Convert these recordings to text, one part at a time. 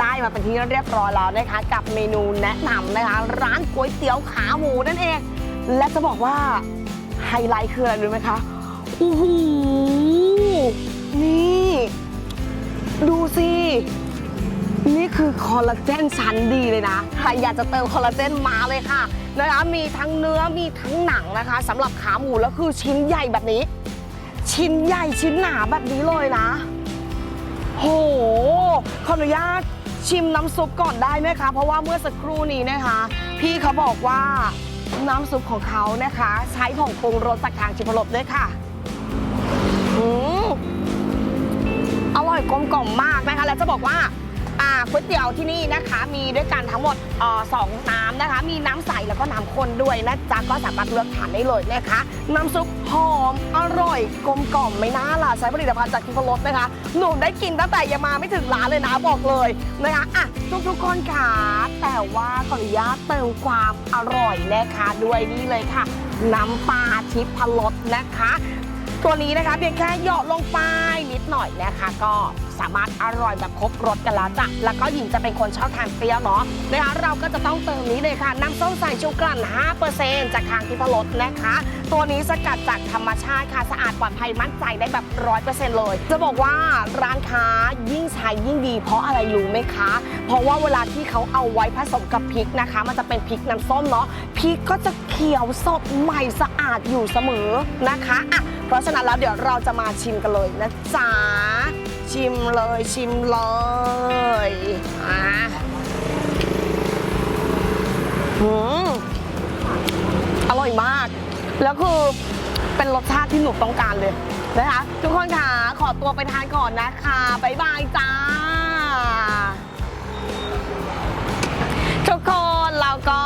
ได้มาเป็นที่เรียบร้อยแล้วนะคะกับเมนูแนะนำนะคะ ร้านก๋วยเตี๋ยวขาหมูนั่นเอง และจะบอกว่าไฮไลท์คืออะไรรู้ไหมคะโอ้โหนี่ ดูสินี่คือคอลลาเจนชั้นดีเลยนะใครอยากจะเติมคอลลาเจนมาเลยค่ะนะคะมีทั้งเนื้อมีทั้งหนังนะคะสำหรับขาหมูแล้วคือชิ้นใหญ่แบบนี้ ชิ้นใหญ่ชิ้นหนาแบบนี้เลยนะ โหขออนุญาต ชิมน้ำซุปก่อนได้ไหมคะ เพราะว่าเมื่อสักครู่นี้นะคะ พี่เขาบอกว่าน้ำซุปของเขานะคะ ใช้ผงปรุงรสจากทางชิพลบด้วยค่ะอืมอร่อยกลมกล่อมมากนะคะ และจะบอกว่า อ่าก๋วยเตี๋ยวที่นี่นะคะมีด้วยกันทั้งหมดเออสองน้ำนะคะ มีน้ำใสแล้วก็น้ำข้นด้วยนะจ๊ะก็สามารถเลือกทานได้เลยนะคะน้ำซุปหอมอร่อยกลมกล่อมไม่น่าล่ะใช้ผลิตภัณฑ์จากทิพรสนะคะ หนูได้กินตั้งแต่ยังมาไม่ถึงร้านเลยนะบอกเลยนะคะอะทุกทุกคนค่ะแต่ว่าขออนุญาตเติมความอร่อยนะคะด้วยนี่เลยค่ะน้ำปลาทิพรสนะคะ ตัวนี้นะคะเพียงแค่เหยาะลงไปนิดหน่อยนะคะ ก็สามารถอร่อยแบบครบรสกันแล้วจ้ะแล้วก็หญิงจะเป็นคนชอบทานเปรี้ยวเนาะนะคะเราก็จะต้องเติมนี้เลยค่ะน้ำส้มสายชูกลั่น 5%จากทางทิพรสนะคะ ตัวนี้สกัดจากธรรมชาติค่ะสะอาดปลอดภัยมั่นใจได้แบบร้อยเปอร์เซ็นต์เลย จะบอกว่าร้านค้า ยิ่งใช้ยิ่งดี เพราะอะไรรู้ไหมคะ เพราะว่าเวลาที่เขาเอาไว้ผสมกับพริกนะคะ มันจะเป็นพริกน้ำส้มเนาะพริกก็จะเขียวสดใหม่สะอาดอยู่เสมอนะคะอะเพราะฉะนั้นแล้วเดี๋ยวเราจะมาชิมกันเลยนะจ๊ะชิมเลยชิมเลยอะหืมอร่อยมาก แล้วคือเป็นรสชาติที่หนูต้องการเลย นะคะทุกคนค่ะขอตัวไปทานก่อนนะคะบ๊ายบายจ้า ทุกคนเราก็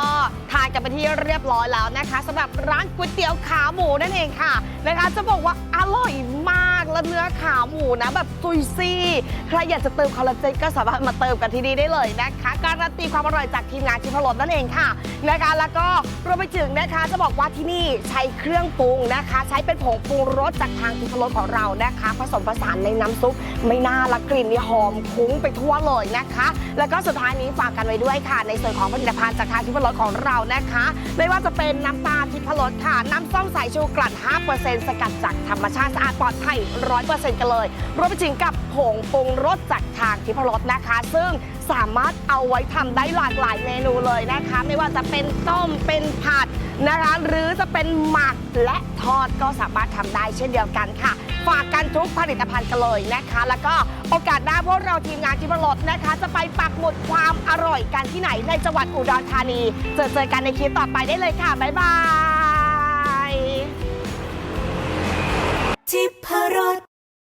ทานกันไปที่เรียบร้อยแล้วนะคะสำหรับร้านก๋วยเตี๋ยวขาหมูนั่นเองค่ะนะคะจะบอกว่าอร่อยมาก และเนื้อขาหมูนะแบบซุยซี่ใครอยากจะเติมคอลลาเจนก็สามารถมาเติมกันที่นี่ได้เลยนะคะการันตีความอร่อยจากทีมงานชิพรสนั่นเองค่ะนะคะแล้วก็รวมไปถึงนะคะจะบอกว่าที่นี่ใช้เครื่องปรุงนะคะ ใช้เป็นผงปรุงรสจากทางชิพรสของเรานะคะ ผสมผสานในน้ำซุปไม่น่าละกลิ่นนี่หอมคุ้งไปทั่วเลยนะคะ แล้วก็สุดท้ายนี้ฝากกันไว้ด้วยค่ะ ในส่วนของผลิตภัณฑ์จากทางทิพรสของเรานะคะ ไม่ว่าจะเป็นน้ำตาลทิพรสค่ะ น้ำส้มสายชูกลั่น 5%สกัดจากธรรมชาติสะอาดปลอดภัย100%กันเลย รวมไปถึงกับผงปรุงรสจากทางทิพรสนะคะ ซึ่งสามารถเอาไว้ทำได้หลากหลายเมนูเลยนะคะ ไม่ว่าจะเป็นต้มเป็นผัดนะคะหรือจะเป็นหมักและทอดก็สามารถทำได้เช่นเดียวกันค่ะ ฝากกันทุกผลิตภัณฑ์กันเลยนะคะ แล้วก็โอกาสหน้าพวกเราทีมงานทิพรสนะคะ จะไปปักหมุดความอร่อยกันที่ไหนในจังหวัดอุดรธานี เจอเจอกันในคลิปต่อไปได้เลยค่ะบ๊ายบาย ทิพรส